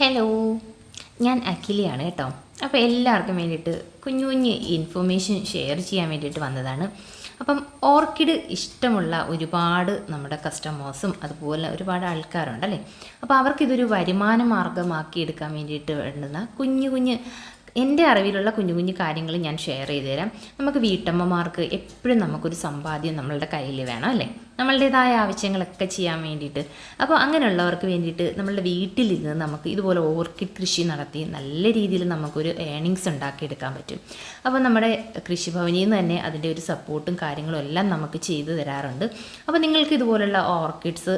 Hello ഞാൻ അഖിലയാണ് കേട്ടോ. അപ്പോൾ എല്ലാവർക്കും വേണ്ടിയിട്ട് കുഞ്ഞു കുഞ്ഞ് ഇൻഫർമേഷൻ ഷെയർ ചെയ്യാൻ വേണ്ടിയിട്ട് വന്നതാണ്. അപ്പം ഓർക്കിഡ് ഇഷ്ടമുള്ള ഒരുപാട് നമ്മുടെ കസ്റ്റമേഴ്സും അതുപോലെ ഒരുപാട് ആൾക്കാരുണ്ടല്ലേ അപ്പോൾ അവർക്കിതൊരു വരുമാന മാർഗമാക്കി എടുക്കാൻ വേണ്ടിയിട്ട് വേണ്ടുന്ന കുഞ്ഞു കുഞ്ഞ് എന്റെ അറിവിലുള്ള കുഞ്ഞു കുഞ്ഞു കാര്യങ്ങൾ ഞാൻ ഷെയർ ചെയ്തു തരാം നമുക്ക് വീട്ടമ്മമാർക്ക് എപ്പോഴും നമുക്കൊരു സമ്പാദ്യം നമ്മളുടെ കയ്യിൽ വേണം അല്ലേ? നമ്മളുടേതായ ആവശ്യങ്ങളൊക്കെ ചെയ്യാൻ വേണ്ടിയിട്ട്. അപ്പോൾ അങ്ങനെയുള്ളവർക്ക് വേണ്ടിയിട്ട് നമ്മളുടെ വീട്ടിലിരുന്ന് നമുക്ക് ഇതുപോലെ ഓർക്കിഡ് കൃഷി നടത്തി നല്ല രീതിയിൽ നമുക്കൊരു ഏണിങ്സ് ഉണ്ടാക്കിയെടുക്കാൻ പറ്റും. അപ്പോൾ നമ്മുടെ കൃഷിഭവനിൽ നിന്ന് തന്നെ അതിന്റെ ഒരു സപ്പോർട്ടും കാര്യങ്ങളും എല്ലാം നമുക്ക് ചെയ്തു തരാറുണ്ട്. അപ്പോൾ നിങ്ങൾക്ക് ഇതുപോലുള്ള ഓർക്കിഡ്സ്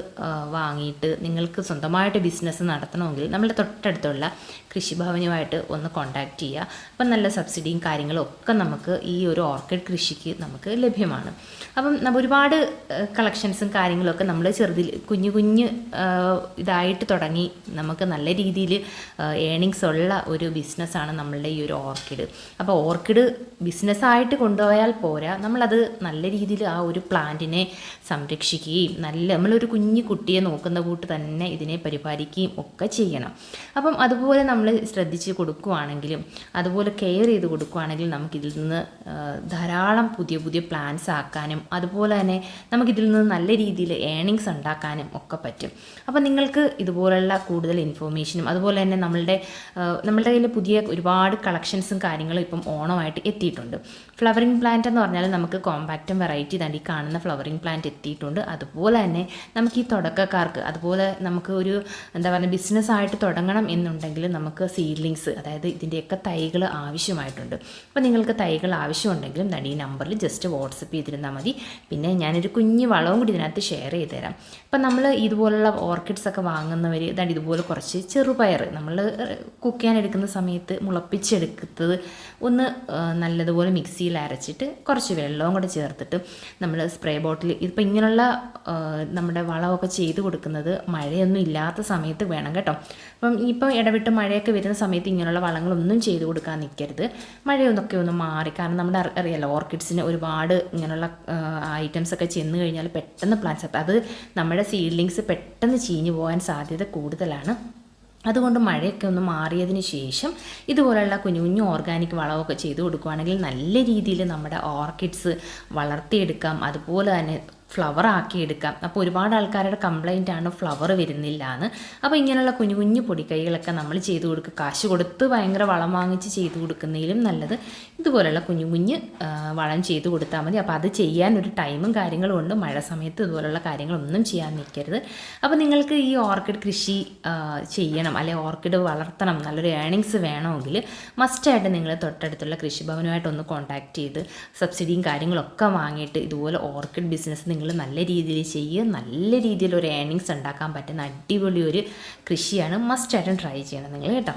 വാങ്ങിയിട്ട് നിങ്ങൾക്ക് സ്വന്തമായിട്ട് ബിസിനസ് നടത്തണമെങ്കിൽ നമ്മുടെ തൊട്ടടുത്തുള്ള കൃഷിഭവനുമായിട്ട് ഒന്ന് കോൺടാക്റ്റ് ചെയ്യുക. അപ്പം നല്ല സബ്സിഡിയും കാര്യങ്ങളും ഒക്കെ നമുക്ക് ഈ ഒരു ഓർക്കിഡ് കൃഷിക്ക് നമുക്ക് ലഭ്യമാണ്. അപ്പം ഒരുപാട് ഒരുപാട് കളക്ഷൻസും കാര്യങ്ങളൊക്കെ നമ്മൾ ചെറുതിൽ കുഞ്ഞു കുഞ്ഞു ഇതായിട്ട് തുടങ്ങി. നമുക്ക് നല്ല രീതിയിൽ ഏണിങ്സ് ഉള്ള ഒരു ബിസിനസ്സാണ് നമ്മളുടെ ഈ ഒരു ഓർക്കിഡ്. അപ്പോൾ ഓർക്കിഡ് ബിസിനസ്സായിട്ട് കൊണ്ടുപോയാൽ പോരാ. നമ്മളത് നല്ല രീതിയിൽ ആ ഒരു പ്ലാന്റിനെ സംരക്ഷിക്കുകയും നല്ല നമ്മളൊരു കുഞ്ഞു കുട്ടിയെ നോക്കുന്ന കൂട്ട് തന്നെ ഇതിനെ പരിപാലിക്കുകയും ഒക്കെ ചെയ്യണം. അപ്പം അതുപോലെ നമ്മൾ ശ്രദ്ധിച്ച് കൊടുക്കുവാണെങ്കിലും അതുപോലെ കെയർ ചെയ്ത് കൊടുക്കുകയാണെങ്കിലും നമുക്കിതിൽ നിന്ന് ധാരാളം പുതിയ പുതിയ പ്ലാൻസ് ആക്കാനും അതുപോലെ തന്നെ നമുക്കിതിൽ നിന്ന് നല്ല രീതിയിൽ ഏണിങ്സ് ഉണ്ടാക്കാനും ഒക്കെ പറ്റും. അപ്പോൾ നിങ്ങൾക്ക് ഇതുപോലുള്ള കൂടുതൽ ഇൻഫോർമേഷനും അതുപോലെ തന്നെ നമ്മളുടെ നമ്മളുടെ കയ്യിൽ പുതിയ ഒരുപാട് കളക്ഷൻസും കാര്യങ്ങളും ഇപ്പം ഓണമായിട്ട് എത്തിയിട്ടുണ്ട്. ഫ്ലവറിംഗ് പ്ലാന്റ് എന്ന് പറഞ്ഞാൽ നമുക്ക് കോമ്പാക്റ്റും വെറൈറ്റി ഈ കാണുന്ന ഫ്ലവറിംഗ് പ്ലാന്റ് എത്തിയിട്ടുണ്ട്. അതുപോലെ തന്നെ നമുക്ക് ഈ തുടക്കക്കാർക്ക് അതുപോലെ നമുക്ക് ഒരു എന്താ പറയുക ബിസിനസ് ആയിട്ട് തുടങ്ങണം എന്നുണ്ടെങ്കിൽ നമുക്ക് സീഡ്ലിങ്സ് അതായത് ഇതിന്റെയൊക്കെ തൈകൾ ആവശ്യമായിട്ടുണ്ട്. അപ്പോൾ നിങ്ങൾക്ക് തൈകൾ ആവശ്യമുണ്ടെങ്കിലും ദാ ഈ നമ്പറിൽ ജസ്റ്റ് വാട്സപ്പ് ചെയ്തിരുന്നാൽ മതി. പിന്നെ ഞാനൊരു കുഞ്ഞ് വളവും കൂടി ഇതിനകത്ത് ഷെയർ ചെയ്ത് തരാം അപ്പം നമ്മൾ ഇതുപോലുള്ള ഓർക്കിഡ്സ് ഒക്കെ വാങ്ങുന്നവർ ഇതാണ്ട് ഇതുപോലെ കുറച്ച് ചെറുപയർ നമ്മൾ കുക്ക് ചെയ്യാൻ എടുക്കുന്ന സമയത്ത് മുളപ്പിച്ചെടുക്കുന്നത് ഒന്ന് നല്ലതുപോലെ മിക്സിയിൽ അരച്ചിട്ട് കുറച്ച് വെള്ളവും കൂടെ ചേർത്തിട്ട് നമ്മൾ സ്പ്രേ ബോട്ടിൽ ഇതിപ്പോൾ ഇങ്ങനെയുള്ള നമ്മുടെ വളമൊക്കെ ചെയ്ത് കൊടുക്കുന്നത് മഴയൊന്നും ഇല്ലാത്ത സമയത്ത് വേണം കേട്ടോ. അപ്പം ഇപ്പോൾ ഇടവിട്ട് മഴയൊക്കെ വരുന്ന സമയത്ത് ഇങ്ങനെയുള്ള വളങ്ങളൊന്നും ചെയ്ത് കൊടുക്കാൻ നിൽക്കരുത് മഴയൊന്നൊക്കെ ഒന്ന് മാറി. കാരണം നമ്മുടെ അറിയാലോ ഓർക്കിഡ്സിന് ഒരുപാട് ഇങ്ങനെയുള്ള ഐറ്റംസ് ഒക്കെ ചെന്ന് കഴിഞ്ഞാൽ പെട്ടെന്ന് പ്ലാന്റ്സ് അത് നമ്മുടെ സീഡ്ലിങ്സ് പെട്ടെന്ന് ചീഞ്ഞു പോകാൻ സാധ്യത കൂടുതലാണ്. അതുകൊണ്ട് മഴയൊക്കെ ഒന്ന് മാറിയതിന് ശേഷം ഇതുപോലെയുള്ള കുഞ്ഞു കുഞ്ഞു ഓർഗാനിക് വളമൊക്കെ ചെയ്ത് കൊടുക്കുകയാണെങ്കിൽ നല്ല രീതിയിൽ നമ്മുടെ ഓർക്കിഡ്സ് വളർത്തിയെടുക്കാം. അതുപോലെ തന്നെ ഫ്ലവർ ആക്കിയെടുക്കാം. അപ്പോൾ ഒരുപാട് ആൾക്കാരുടെ കംപ്ലൈന്റ് ആണ് ഫ്ലവർ വരുന്നില്ല എന്ന് അപ്പോൾ ഇങ്ങനെയുള്ള കുഞ്ഞു കുഞ്ഞു പൊടിക്കൈകളൊക്കെ നമ്മൾ ചെയ്തു കൊടുക്കുക. കാശ് കൊടുത്ത് ഭയങ്കര വളം വാങ്ങിച്ച് ചെയ്ത് കൊടുക്കുന്നതിലും നല്ലത്. ഇതുപോലെയുള്ള കുഞ്ഞു കുഞ്ഞ് വളം ചെയ്ത് കൊടുത്താൽ മതി. അപ്പോൾ അത് ചെയ്യാൻ ഒരു ടൈമും കാര്യങ്ങളും ഉണ്ട്. മഴ സമയത്ത് ഇതുപോലുള്ള കാര്യങ്ങളൊന്നും ചെയ്യാൻ നിൽക്കരുത്. അപ്പോൾ നിങ്ങൾക്ക് ഈ ഓർക്കിഡ് കൃഷി ചെയ്യണം. അല്ലെ ഓർക്കിഡ് വളർത്തണം. നല്ലൊരു ഏണിങ്സ് വേണമെങ്കിൽ മസ്റ്റായിട്ട് നിങ്ങൾ തൊട്ടടുത്തുള്ള കൃഷിഭവനുമായിട്ടൊന്ന് കോൺടാക്ട് ചെയ്ത് സബ്സിഡിയും കാര്യങ്ങളൊക്കെ വാങ്ങിയിട്ട് ഇതുപോലെ ഓർക്കിഡ് ബിസിനസ് നിങ്ങൾ നല്ല രീതിയിൽ ചെയ്യുക നല്ല രീതിയിൽ ഒരു ഏണിങ്സ് ഉണ്ടാക്കാൻ പറ്റുന്ന അടിപൊളി ഒരു കൃഷിയാണ് മസ്റ്റായിട്ടും ട്രൈ ചെയ്യണം നിങ്ങൾ കേട്ടോ.